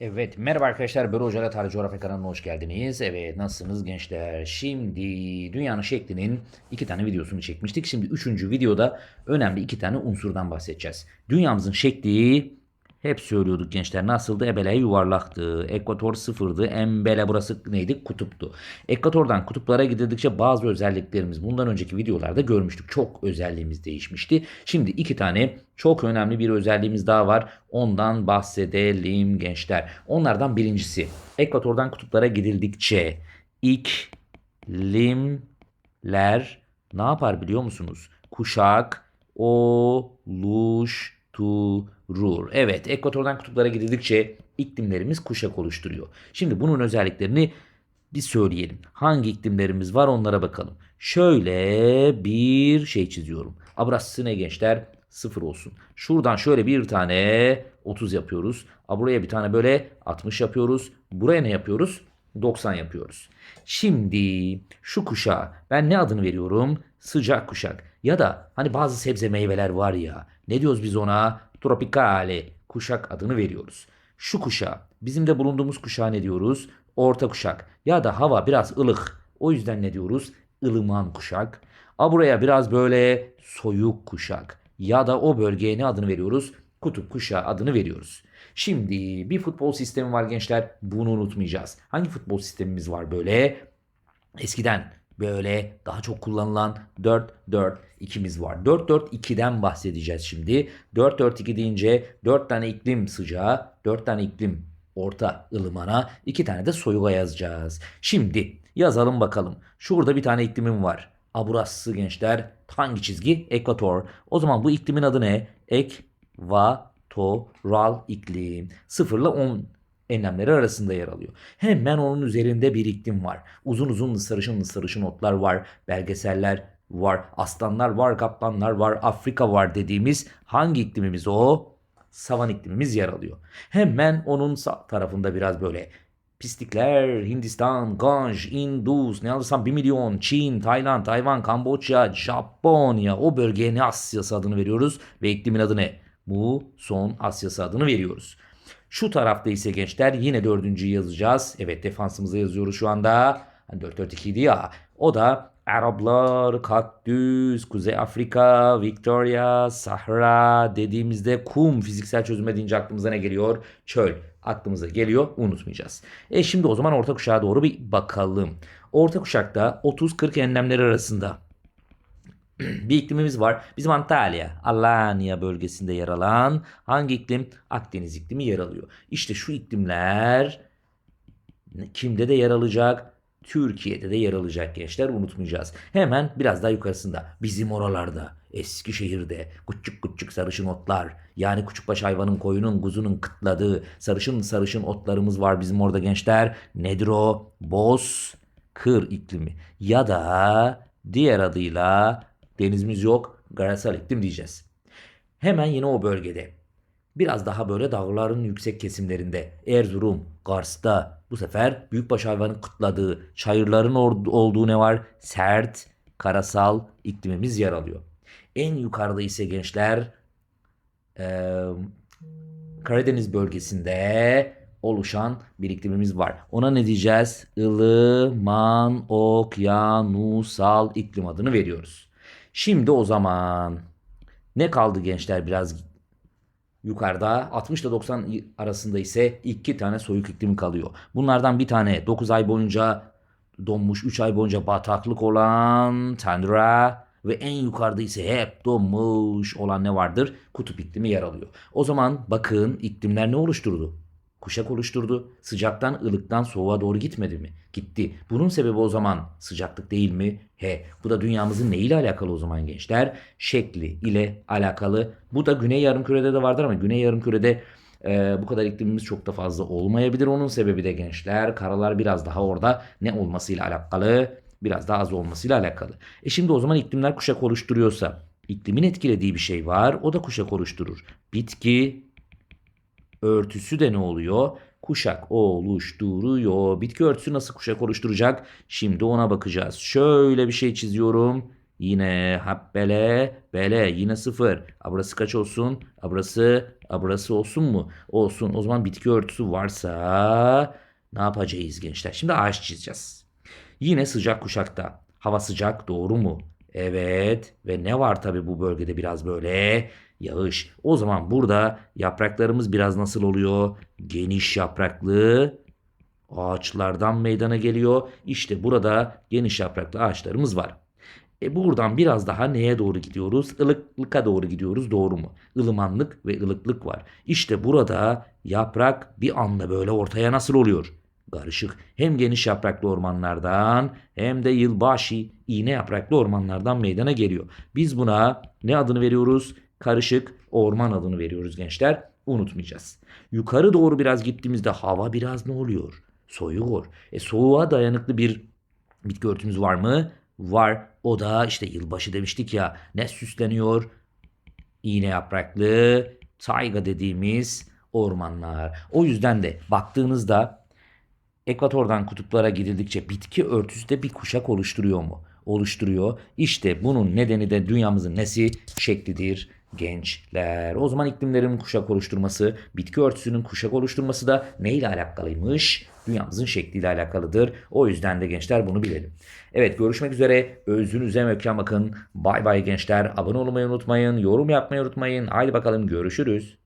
Evet, merhaba arkadaşlar. Börü Hoca Tarih Coğrafya kanalına hoş geldiniz. Evet, nasılsınız gençler? Şimdi dünyanın şeklinin iki tane videosunu çekmiştik. Şimdi üçüncü videoda önemli iki tane unsurdan bahsedeceğiz. Dünyamızın şekli hep söylüyorduk gençler nasıldı? Ebele yuvarlaktı. Ekvator sıfırdı. Embele burası neydi? Kutuptu. Ekvatordan kutuplara gidildikçe bazı özelliklerimiz bundan önceki videolarda görmüştük. Çok özelliğimiz değişmişti. Şimdi iki tane çok önemli bir özelliğimiz daha var. Ondan bahsedelim gençler. Onlardan birincisi ekvatordan kutuplara gidildikçe iklimler ne yapar biliyor musunuz? Kuşak oluşturur. Evet, ekvatordan kutuplara gidildikçe iklimlerimiz kuşak oluşturuyor. Şimdi bunun özelliklerini bir söyleyelim. Hangi iklimlerimiz var onlara bakalım. Şöyle bir şey çiziyorum. Abrası ne gençler? Sıfır olsun. Şuradan şöyle bir tane 30 yapıyoruz. Buraya bir tane böyle 60 yapıyoruz. Buraya ne yapıyoruz? 90 yapıyoruz. Şimdi şu kuşağa ben ne adını veriyorum? Sıcak kuşak. Ya da hani bazı sebze meyveler var ya. Ne diyoruz biz ona? Tropikale kuşak adını veriyoruz. Şu kuşağa bizim de bulunduğumuz kuşağa ne diyoruz? Orta kuşak. Ya da hava biraz ılık. O yüzden ne diyoruz? ılıman kuşak. A buraya biraz böyle soyuk kuşak. Ya da o bölgeye ne adını veriyoruz? Kutup kuşağı adını veriyoruz. Şimdi bir futbol sistemi var gençler. Bunu unutmayacağız. Hangi futbol sistemimiz var böyle? Eskiden böyle daha çok kullanılan 4-4-2'miz var. 4-4-2'den bahsedeceğiz şimdi. 4-4-2 deyince 4 tane iklim sıcağı, 4 tane iklim orta ılımana, 2 tane de soyuğa yazacağız. Şimdi yazalım bakalım. Şurada bir tane iklimim var. A burası gençler hangi çizgi? Ekvator. O zaman bu iklimin adı ne? Ekvatoral iklim. 0 ile 10 enlemleri arasında yer alıyor. Hemen onun üzerinde bir iklim var. Uzun uzun sarışın sarışın otlar var. Belgeseller var. Aslanlar var. Kaplanlar var. Afrika var dediğimiz hangi iklimimiz o? Savan iklimimiz yer alıyor. Hemen onun sağ tarafında biraz böyle pislikler, Hindistan, Ganj, Indus, ne alırsam 1 milyon, Çin, Tayland, Tayvan, Kamboçya, Japonya o bölgeye ne Asyası adını veriyoruz ve iklimin adı ne? Bu son Asyası adını veriyoruz. Şu tarafta ise gençler yine dördüncüyü yazacağız. Evet defansımıza yazıyoruz şu anda. Hani 4-4-2 idi ya. O da Araplar, kaktüs, Kuzey Afrika, Victoria, Sahra dediğimizde kum fiziksel çözüme deyince aklımıza ne geliyor? Çöl aklımıza geliyor unutmayacağız. E şimdi o zaman orta kuşağa doğru bir bakalım. Orta kuşakta 30-40 enlemleri arasında bir iklimimiz var. Bizim Antalya, Alanya bölgesinde yer alan hangi iklim? Akdeniz iklimi yer alıyor. İşte şu iklimler kimde de yer alacak? Türkiye'de de yer alacak gençler unutmayacağız. Hemen biraz daha yukarısında bizim oralarda Eskişehir'de küçük küçük sarışın otlar yani küçükbaş hayvanın koyunun kuzunun kıtladığı sarışın sarışın otlarımız var bizim orada gençler. Nedir o? Boz kır iklimi ya da diğer adıyla denizimiz yok karasal iklim diyeceğiz. Hemen yine o bölgede biraz daha böyle dağların yüksek kesimlerinde Erzurum, Kars'ta bu sefer büyükbaş hayvanın kıtladığı çayırların olduğu ne var? Sert, karasal iklimimiz yer alıyor. En yukarıda ise gençler eee, Karadeniz bölgesinde oluşan bir iklimimiz var. Ona ne diyeceğiz? Ilıman okyanusal iklim adını veriyoruz. Şimdi o zaman ne kaldı gençler biraz yukarıda 60 ile 90 arasında ise iki tane soyuk iklim kalıyor. Bunlardan bir tane 9 ay boyunca donmuş 3 ay boyunca bataklık olan Tundra ve en yukarıda ise hep donmuş olan ne vardır? Kutup iklimi yer alıyor. O zaman bakın iklimler ne oluşturdu? Kuşak oluşturdu. Sıcaktan ılıktan soğuğa doğru gitmedi mi? Gitti. Bunun sebebi o zaman sıcaklık değil mi? He. Bu da dünyamızın neyle alakalı o zaman gençler? Şekli ile alakalı. Bu da Güney Yarımküre'de de vardır ama Güney Yarımküre'de e, bu kadar iklimimiz çok da fazla olmayabilir. Onun sebebi de gençler karalar biraz daha orada ne olmasıyla alakalı? Biraz daha az olmasıyla alakalı. E şimdi o zaman iklimler kuşak oluşturuyorsa iklimin etkilediği bir şey var. O da kuşak oluşturur. Bitki örtüsü de ne oluyor? Kuşak oluşturuyor. Bitki örtüsü nasıl kuşak oluşturacak? Şimdi ona bakacağız. Şöyle bir şey çiziyorum. Yine hap bele yine sıfır. A burası kaç olsun? A burası, a burası olsun mu? Olsun. O zaman bitki örtüsü varsa ne yapacağız gençler? Şimdi ağaç çizeceğiz. Yine sıcak kuşakta. Hava sıcak doğru mu? Evet. Ve ne var tabii bu bölgede biraz böyle yağış. O zaman burada yapraklarımız biraz nasıl oluyor? Geniş yapraklı ağaçlardan meydana geliyor. İşte burada geniş yapraklı ağaçlarımız var. E buradan biraz daha neye doğru gidiyoruz? Ilıklıka doğru gidiyoruz. Doğru mu? Ilımanlık ve ılıklık var. İşte burada yaprak bir anda böyle ortaya nasıl oluyor? Karışık. Hem geniş yapraklı ormanlardan hem de yılbaşı iğne yapraklı ormanlardan meydana geliyor. Biz buna ne adını veriyoruz? Karışık orman adını veriyoruz gençler. Unutmayacağız. Yukarı doğru biraz gittiğimizde hava biraz ne oluyor? Soğuyor. E soğuğa dayanıklı bir bitki örtümüz var mı? Var. O da işte yılbaşı demiştik ya. Ne süsleniyor? İğne yapraklı, tayga dediğimiz ormanlar. O yüzden de baktığınızda ekvatordan kutuplara gidildikçe bitki örtüsü de bir kuşak oluşturuyor mu? Oluşturuyor. İşte bunun nedeni de dünyamızın nesi? Şeklidir gençler. O zaman iklimlerin kuşak oluşturması, bitki örtüsünün kuşak oluşturması da neyle alakalıymış? Dünyamızın şekliyle alakalıdır. O yüzden de gençler bunu bilelim. Evet görüşmek üzere. Özünüze mökken bakın. Bay bay gençler. Abone olmayı unutmayın. Yorum yapmayı unutmayın. Haydi bakalım görüşürüz.